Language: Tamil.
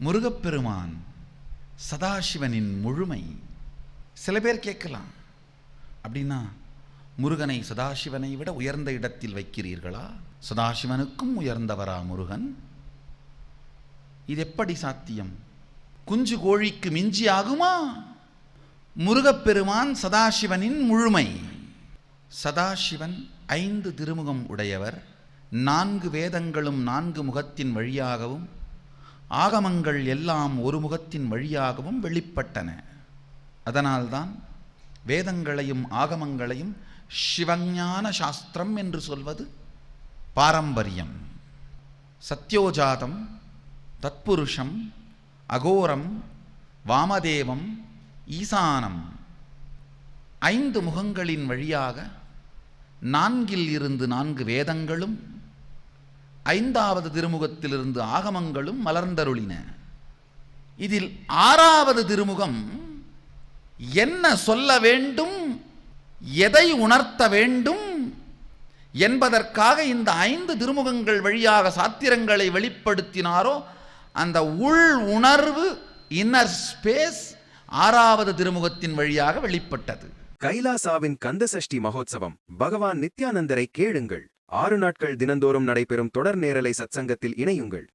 முருகப்பெருமான் சதாசிவனின் முழுமை. சில பேர் கேட்கலாம் அப்படின்னா முருகனை சதாசிவனை விட உயர்ந்த இடத்தில் வைக்கிறீர்களா? சதாசிவனுக்கும் உயர்ந்தவரா முருகன்? இது எப்படி சாத்தியம்? குஞ்சு கோழிக்கு மிஞ்சி ஆகுமா? முருகப்பெருமான் சதாசிவனின் முழுமை. சதாசிவன் ஐந்து திருமுகம் உடையவர் நான்கு வேதங்களும் நான்கு முகத்தின் வழியாகவும் ஆகமங்கள் எல்லாம் ஒரு முகத்தின் வழியாகவும் வெளிப்பட்டன. அதனால்தான் வேதங்களையும் ஆகமங்களையும் சிவஞான சாஸ்திரம் என்று சொல்வது பாரம்பரியம். சத்யோஜாதம் தத்புருஷம் அகோரம் வாமதேவம் ஈசானம் ஐந்து முகங்களின் வழியாக நான்கில் இருந்து நான்கு வேதங்களும் ஐந்தாவது திருமுகத்திலிருந்து ஆகமங்களும் மலர்ந்தருளின. இதில் ஆறாவது திருமுகம் என்ன சொல்ல வேண்டும் எதை உணர்த்த வேண்டும் என்பதற்காக இந்த ஐந்து திருமுகங்கள் வழியாக சாத்திரங்களை வெளிப்படுத்தினாரோ அந்த உள் உணர்வு இன்னர் ஸ்பேஸ் ஆறாவது திருமுகத்தின் வழியாக வெளிப்பட்டது. கைலாசாவின் கந்தசஷ்டி மகோத்சவம் பகவான் நித்யானந்தரை கேளுங்கள். ஆறு நாட்கள் தினந்தோறும் நடைபெறும் தொடர் நேரலை சத்சங்கத்தில் இணையுங்கள்.